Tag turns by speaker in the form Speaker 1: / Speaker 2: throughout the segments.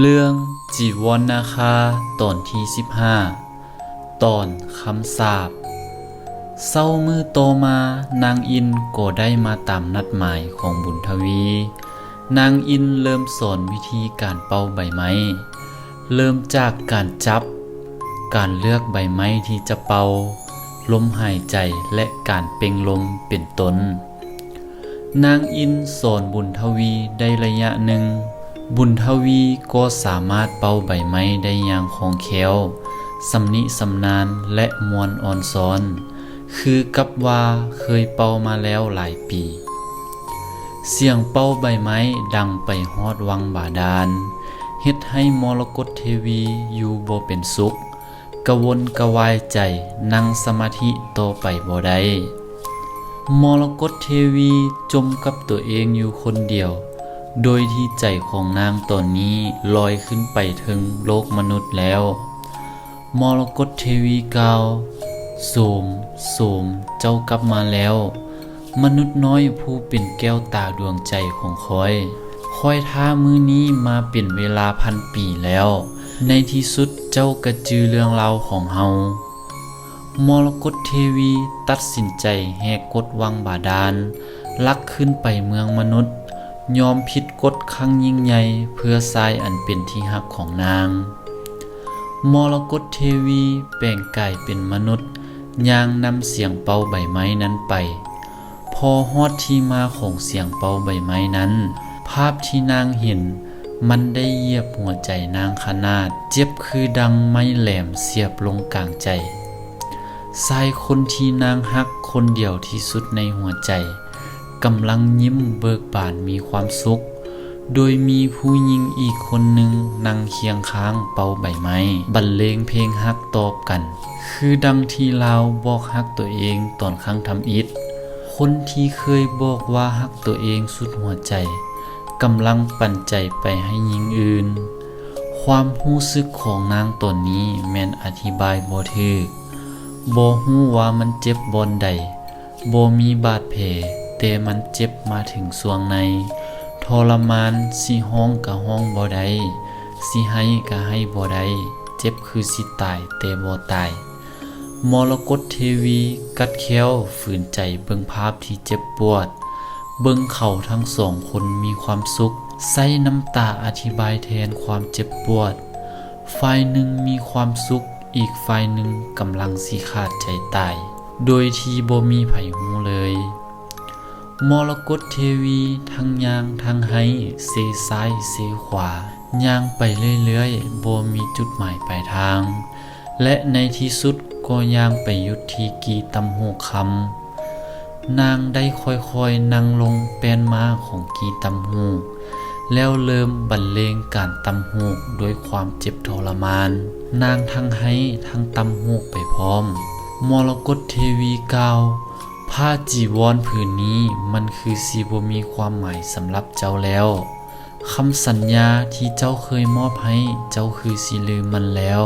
Speaker 1: เรื่องจีวรนาคาตอนที่ 15 ตอนคำสาปเศร้ามือโตมานางอินก็ได้มาตามนัดหมายของบุญทวี นางอินเริ่มสอนวิธีการเป่าใบไม้ เริ่มจากการจับ การเลือกใบไม้ที่จะเป่า ลมหายใจและการเป่งลมเป็นต้น นางอินสอนบุญทวีได้ระยะหนึ่ง บุญทวีก็สามารถเป่าใบไม้ได้อย่างคงแคล่วสำนิสำนานและมวนอ่อนซ้อน คือกับว่าเคยเป่ามาแล้วหลายปี เสียงเป่าใบไม้ดังไปฮอดวังบาดาลเฮ็ดให้มรกตเทวีอยู่บ่เป็นสุขกระวนกระวายใจนั่งสมาธิต่อไปบ่ได้มรกตเทวีจมกับตัวเองอยู่คนเดียว โดยที่ใจของนางตอนนี้ลอยขึ้นไปถึงโลกมนุษย์แล้ว มรกตเทวีกล่าว โสม โสม เจ้ากลับมาแล้ว มนุษย์น้อยผู้เป็นแก้วตาดวงใจของคอย คอยท่ามือนี้มาเป็นเวลาพันปีแล้ว ในที่สุดเจ้ากระจือเรื่องราวของเฮามรกตเทวีตัดสินใจแหกกฎวังบาดาลลักขึ้นไปเมืองมนุษย์ ยอมผิดกฎครั้งยิ่งใหญ่เพื่อทรายอันเป็นที่หักของนาง มรกตเทวีแปลงกายเป็นมนุษย์ย่างนำเสียงเป่าใบไม้นั้นไป พอฮอดที่มาของเสียงเป่าใบไม้นั้น ภาพที่นางเห็น มันได้เยียบหัวใจนางขนาด เจ็บคือดังไม้แหลมเสียบลงกลางใจชายคนที่นางฮักคนเดียวที่สุดในหัวใจ กำลังยิ้มเบิกบานมีความสุข โดยมีผู้หญิงอีกคนหนึ่งนั่งเคียงข้างเป่าใบไม้บรรเลงเพลงฮักตอบกัน คือดังที่ลาวบอกฮักตัวเองตอนครั้งทำอิฐคนที่เคยบอกว่าฮักตัวเองสุดหัวใจกำลังปั่นใจไปให้หญิงอื่น ความรู้สึกของนางตนนี้แม่นอธิบายบ่ถูกบ่ฮู้ว่ามันเจ็บบอนใดบ่มีบาดแผล แต่มันเจ็บมาถึงสวงใน ทรมานสิห้องกะห้องบ่ได้สิให้กะให้บ่ได้เจ็บคือสิตายแต่บ่ตายมรกตเทวีกัดแค้วฝืนใจเบิ่งภาพที่เจ็บปวด เบิ่งเขาทั้งสองคนมีความสุขใส่น้ำตาอธิบายแทนความเจ็บปวด ฝ่ายหนึ่งมีความสุข อีกฝ่ายหนึ่งกำลังสิขาดใจตาย โดยที่บ่มีไผหูเลย มรกตเทวีทั้งยางทั้งให้เซซ้ายเซขวาย่างไปเรื่อยๆบ่มีจุดหมายปลายทาง และในที่สุดก็ย่างไปหยุดที่กีตำหูคำนางได้ค่อยๆนั่งลงแปนมาของกีตำหูแล้วเริ่มบรรเลงการตำหูด้วยความเจ็บทรมาน นางทั้งให้ทั้งตำหูไปพร้อม มรกตเทวีกล่าว ผ้าจีวรผืนนี้มันคือสีบมีความหมายสำหรับเจ้าแล้วคำสัญญาที่เจ้าเคยมอบให้เจ้าคือสิลืมมันแล้ว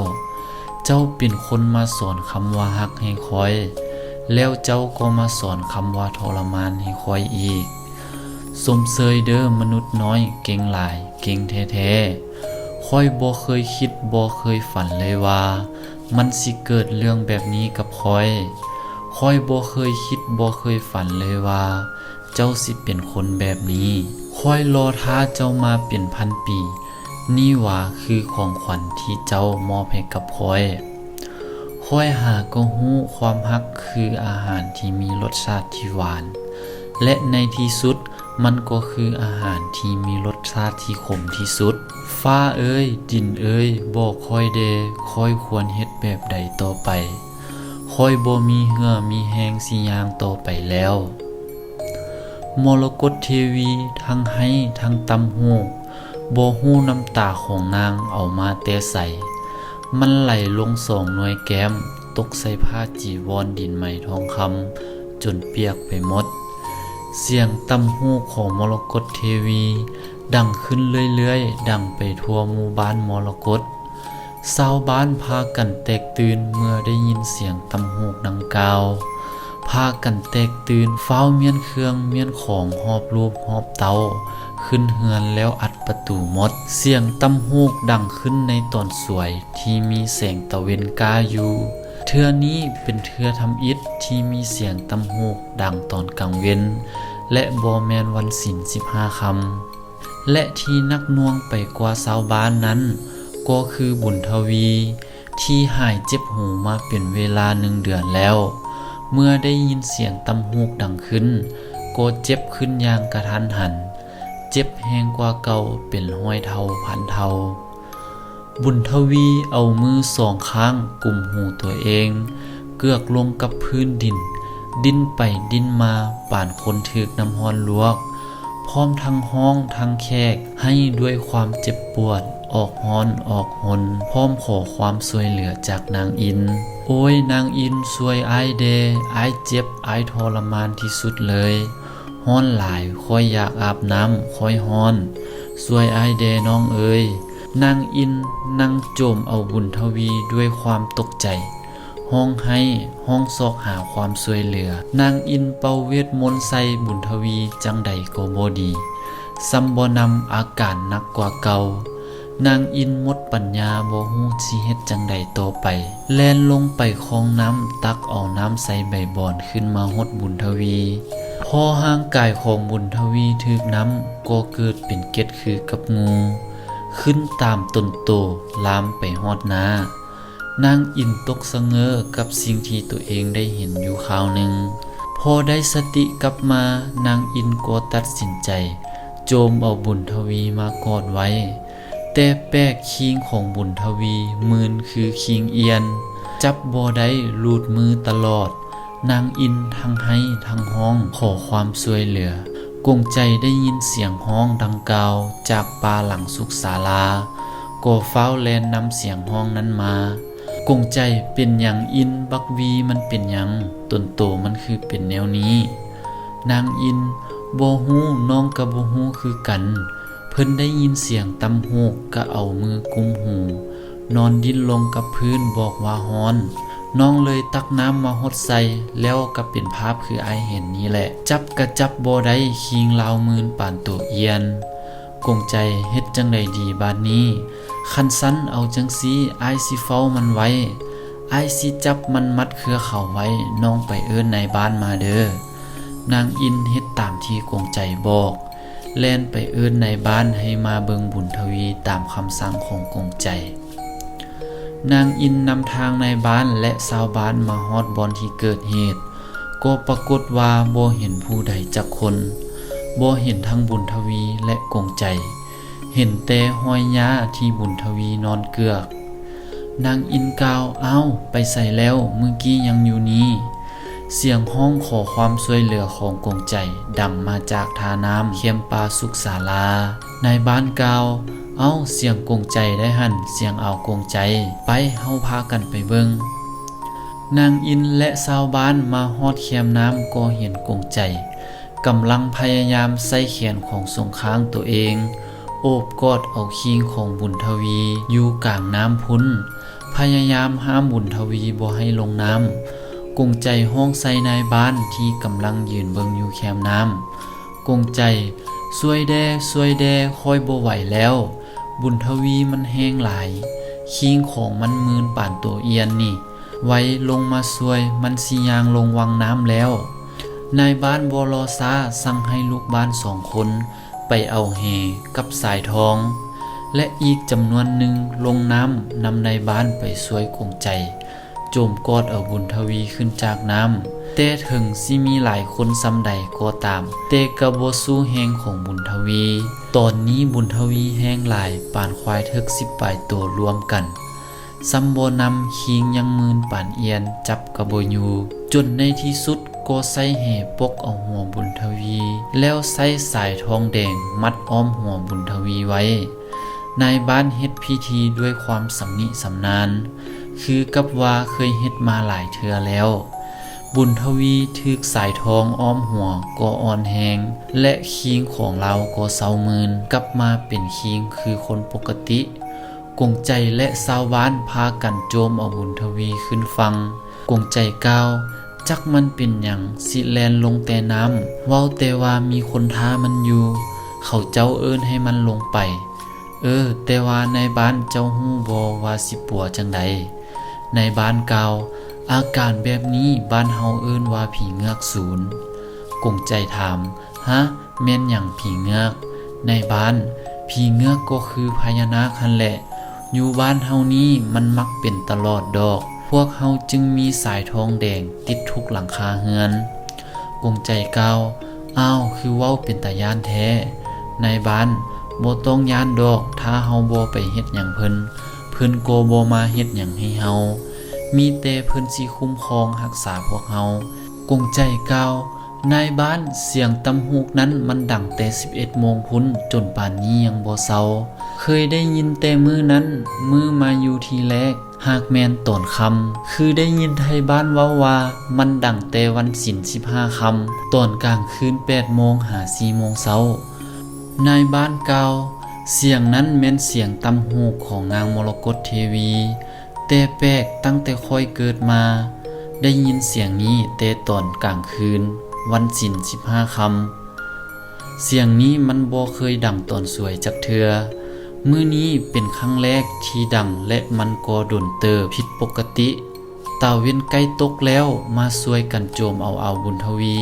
Speaker 1: เจ้าเป็นคนมาสอนคำว่าฮักให้คอย แล้วเจ้าก็มาสอนคำว่าทรมานให้คอยอีก สมเสยเด้อมนุษย์น้อยเก่งหลายเก่งแท้ๆคอยบ่เคยคิดบ่เคยฝันเลยว่า มันสิเกิดเรื่องแบบนี้กับคอย คอยบ่เคยคิดบ่เคยฝันเลยว่า เจ้าสิเป็นคนแบบนี้ คอยรอท่าเจ้ามาเป็นพันปี นี่ว่าคือของขวัญที่เจ้ามอบให้กับค่อยคอยหาก็หู้ความฮักคืออาหารที่มีรสชาติที่หวาน และในที่สุดมันก็คืออาหารที่มีรสชาติที่ขมที่สุด ฟ้าเอ้ยดินเอ้ยบอกคอยเดคอยควรเฮ็ดแบบใดต่อไป คอยบ่มีเหือมีแหงสิยางต่อไปแล้ว มรกตเทวีทั้งให้ทั้งตำหูบ่ฮู้น้ำตาของนางเอามาแต่ใส่ มันไหลลงสองหน่วยแก้ม ตกใส่ผ้าจีวรดินไหมทองคำจนเปียกไปหมด เสียงตำหูของมรกตเทวี ดังขึ้นเรื่อยๆ ดังไปทั่วหมู่บ้านมรกต ชาวบ้านพากันแตกตื่นเมื่อได้ยินเสียงตำหูกดังกล่าวพากันแตกตื่นเฝ้าเมียนเครื่องเมียนของหอบรูปหอบเตาขึ้นเฮือนแล้วอัดประตูมด เสียงตำฮูกดังขึ้นในตอนสวยที่มีแสงตะเวนกาอยู่เทือนี้เป็นเทือทำอิฐที่มีเสียงตำฮูกดังตอนกลางเว้น และบอแมนวันศิลสิบห้าคำและที่นักน่วงไปกว่าสาวบ้านนั้น ก็คือบุญทวี ที่หายเจ็บหูมาเป็นเวลาหนึ่งเดือนแล้ว เมื่อได้ยินเสียงตำฮูกดังขึ้น ก็เจ็บขึ้นอย่างกระทันหัน เจ็บแหงกว่าเก่าเป็นห้อยเทาพันเทา บุญทวีเอามือสองข้างกุมหูตัวเอง เกือกลงกับพื้นดิน ดิ้นไปดิ้นมาป่านคนถึกน้ำฮอนลวก พร้อมทั้งห้องทั้งแขกให้ด้วยความเจ็บปวด ออกฮอนออกหนพร้อมขอความสวยเหลือจากนางอิน โอ้ยนางอินสวยไอเดไอเจ็บไอทรมานที่สุดเลยฮ้อนหลายค่อยอยากอาบน้ำค่อยฮ้อนสวยไอเดน้องเอ๋ยนางอินนั่งโจมเอาบุญทวีด้วยความตกใจห้องให้ห้องซอกหาความสวยเหลือ นางอินเป่าเวทมนต์ใส่บุญทวีจังใดก็บ่ดีซัมบ่นำอาการนักกว่าเก่า นางอินมดปัญญาบ่ฮู้สิเฮ็ดจังใดต่อไป แล่นลงไปคลองน้ำตักเอาน้ำใส่ใบบอนขึ้นมาหดบุญทวี พอห่างกายของบุญทวีถึกน้ำก็เกิดเป็นเก็ดคือกับงู ขึ้นตามต้นโตลามไปฮอดนานางอินตกสะเงอกับสิ่งที่ตัวเองได้เห็นอยู่คราวหนึ่ง พอได้สติกลับมานางอินก็ตัดสินใจ โจมเอาบุญทวีมากอดไว้ แต่แปกคิงของบุญทวีมืนคือคิงเอียน จับบ่ได้ลูดมือตลอด นางอินทั้งให้ทั้งห้องขอความช่วยเหลือกงใจได้ยินเสียงห้องดังกล่าวจากป่าหลังสุขศาลาโกเฝ้าแลนนำเสียงห้องนั้นมากงใจเป็นอย่างอินบักวีมันเป็นอย่างตนโตมันคือเป็นแนวนี้ นางอินโบฮูน้องกับโบฮูคือกัน พิ่นได้ยินเสียงตำหูกก็เอามือกุมหู นอนดิ้นลงกับพื้นบอกว่าฮ้อน น้องเลยตักน้ำมาหดใส่แล้วก็เป็นภาพคือไอเห็นนี้แหละ จับกระจับบ่ได้คิงลาวมืนป่านตัวเอียน กงใจเฮ็ดจังใดดีบาดนี้ คันสั้นเอาจังซีไอายสิเฝ้ามันไว้ ไอายสิจับมันมัดเครือเขาไว้ น้องไปเอิ้นในบ้านมาเด้อนางอินเฮ็ดตามที่กงใจบอก แล่นไปเอิ้นในบ้านให้มาเบิงบุญทวีตามคำสั่งของกงใจ นางอินนำทางในบ้านและชาวบ้านมาฮอดบอนที่เกิดเหตุ ก็ปรากฏว่าบ่เห็นผู้ใดจักคนบ่เห็นทั้งบุญทวีและกงใจ เห็นแต่ห้อยยาที่บุญทวีนอนเกือก นางอินกล่าวเอ้าไปใส่แล้วเมื่อกี้ยังอยู่นี้ เสียงห้องขอความช่วยเหลือของกงใจ ดังมาจากทาน้ำเขียมปาสุขศาลา ในบ้านเก่าเอ้าเสียงกงใจได้หันเสียงเอากงใจ ไปเฮาพากันไปเบิงนางอินและชาวบ้านมาฮอดเขียมน้ำก็เห็นกงใจกำลังพยายามใส่แขนของสงค้างตัวเอง โอบกอดเอาคิงของบุญทวีอยู่กลางน้ำพุ้น พยายามห้ามบุญทวีบ่ให้ลงน้ำ กงใจห้องใส่นายบ้านที่กำลังยืนเบิงอยู่แคมน้ำกงใจสวยแดสวยแดคอยบ่ไหวแล้ว บุญทวีมันแห้งหลายคิงของมันมืนป่านตัวเอียนนี่ ไว้ลงมาสวยมันสิยางลงวังน้ำแล้ว นายบ้านบอลอซาสั่งให้ลูกบ้านสองคนไปเอาเฮกับสายทอง และอีกจำนวนหนึ่งลงน้ำนำนายบ้านไปสวยกงใจ จมกอดเอาบุญทวีขึ้นจากน้ำแต่ถึงสิมีหลายคนซ้ำใดก็ตามแต่กระบสู้แห้งของบุญทวี ตอนนี้บุญทวีแห้งหลายป่านควายเทิกสิบปลายตัวรวมกันซัมโบนำคิงยังมืนป่านเอียนจับกระโบยูจนในที่สุดก็ใส่แห่ปกเอาหัวบุญทวี แล้วใส่สายทองแดงมัดอ้อมหัวบุญทวีไว้ นายบ้านเฮ็ดพิธีด้วยความสำนิสำนาน คือกับว่าเคยเฮ็ดมาหลายเทือแล้ว บุญทวีถึกสายทองอ้อมหัวก็อ่อนแหงและคิงของเราก็เศร้ามืนกลับมาเป็นคิงคือคนปกติ กงใจและสาวบ้านพากันโจมเอาบุญทวีขึ้นฟัง กงใจก้าวจักมันเป็นอย่างสิแลนลงแต่น้ำเว้าแต่ว่ามีคนท้ามันอยู่ เขาเจ้าเอิ้นให้มันลงไป เออ แต่ว่าในบ้านเจ้าฮู้บว่าสิปัวจังใด ในบ้านเก่าอาการแบบนี้บ้านเฮาเอิ้นว่าผีเงือกศูนย์กงใจถามฮะแม่นหยังผีเงือก ในบ้าน ผีเงือกก็คือพญานาคหันแหละ อยู่บ้านเฮานี้มันมักเป็นตลอดดอก พวกเฮาจึงมีสายทองแดงติดทุกหลังคาเฮือนกงใจเก้าอ้าวคือเว้าเป็นตาย่านแท้ ในบ้านบ่ต้องย่านดอก ถ้าเฮาบ่ไปเฮ็ดหยังเพิ่น เพิ่นโกบมาเฮ็ดหยังให้เฮา มีแต่เพิ่นสิคุ้มครองรักษาพวกเฮากงใจเก้านายบ้านเสียงตำฮูกนั้นมันดังแต่11โมงพุ้นจนป่านนี้ยังบ่เซาเคยได้ยินแต่มือนั้น มือมาอยู่ทีแรก หากแมนตอนคำ คือได้ยินไทยบ้านเว้าว่า มันดังแต่วันศิล15คำตอนกลางคืน8โมงหา4โมงเช้านายบ้านเก่า เสียงนั้นแม่นเสียงตำฮูของนางมรกตเทวี แต่แปลกตั้งแต่ค่อยเกิดมา ได้ยินเสียงนี้แต่ตอนกลางคืน วันศิลสิบห้าคำเสียงนี้มันบ่เคยดังตอนสวยจักเทือมื้อนี้เป็นครั้งแรกที่ดังและมันก็ดนเตอผิดปกติตาเว้นใกล้ตกแล้วมาช่วยกันโจมเอาเอาบุญทวี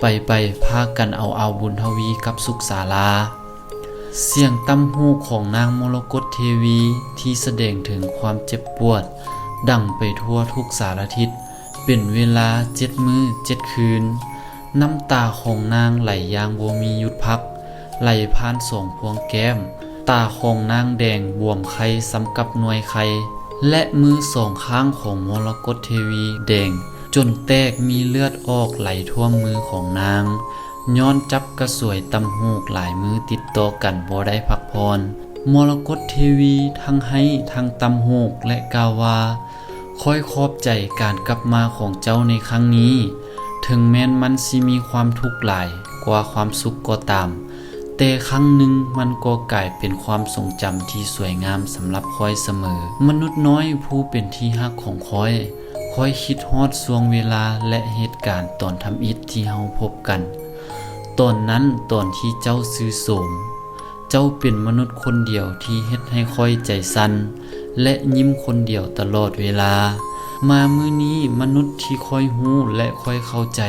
Speaker 1: ไปไปพากันเอาเอาบุญทวีกับสุขศาลา เสียงตำหูของนางมรกตเทวีที่แสดงถึงความเจ็บปวด ดังไปทั่วทุกสารทิศเป็นเวลาเจ็ดมือเจ็ดคืน น้ำตาของนางไหลยางบ่มีหยุดพัก ไหลผ่านสองพวงแก้ม ตาของนางแดงบวมไข่สำกับหน่วยไข่และมือสองข้างของมรกตเทวีแดง จนแตกมีเลือดออกไหลท่วมมือของนาง ย้อนจับกระสวยตำหูกหลายมือติดต่อกันบ่ได้พักพรมรกตเทวีทั้งให้ทั้งตำหูกและกาวาค่อยขอบใจการกลับมาของเจ้าในครั้งนี้ ถึงแม้นมันสิมีความทุกข์หลายกว่าความสุขก็ตาม แต่ครั้งหนึ่งมันก็กลายเป็นความทรงจำที่สวยงามสำหรับคอยเสมอ มนุษย์น้อยผู้เป็นที่ฮักของคอยคอยคิดฮอดช่วงเวลาและเหตุการณ์ตอนทำอิฐที่เฮาพบกัน ตอนนั้นตอนที่เจ้าซื้อโสม เจ้าเป็นมนุษย์คนเดียวที่เฮ็ดให้ค่อยใจสั่นและยิ้มคนเดียวตลอดเวลา มามื้อนี้มนุษย์ที่ค่อยฮู้และค่อยเข้าใจ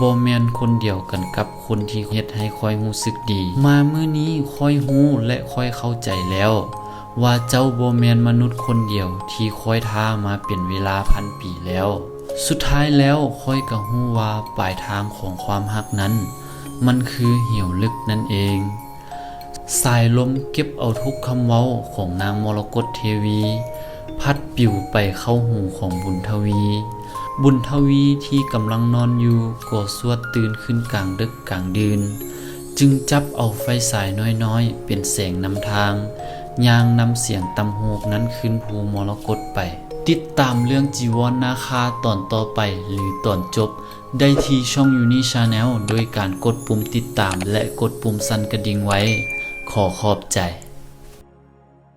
Speaker 1: บ่แมนคนเดียวกันกับคนที่เฮ็ดให้ค่อยรู้สึกดี มามื้อนี้ค่อยฮู้และค่อยเข้าใจแล้ว ว่าเจ้าบ่แมนมนุษย์คนเดียวที่คอยท่ามาเป็นเวลาพันปีแล้ว สุดท้ายแล้วค่อยก็ฮู้ว่าปลายทางของความฮักนั้น มันคือเหี่ยวลึกนั่นเอง สายลมเก็บเอาทุกคำเว้าของนางมรกตเทวี พัดปิวไปเข้าหูของบุญทวี บุญทวีที่กำลังนอนอยู่ก็สวดตื่นขึ้นกลางดึกกลางดืน จึงจับเอาไฟสายน้อยๆ เป็นแสงนำทางยางนำเสียงตำโหกนั้นขึ้นภูมรกตไป ติดตามเรื่องจีวรนนาคาตอนต่อไปหรือตอนจบ ได้ที่ช่องยูนิชาแนลโดยการกดปุ่มติดตามและกดปุ่มสั่นกระดิ่งไว้ ขอขอบใจ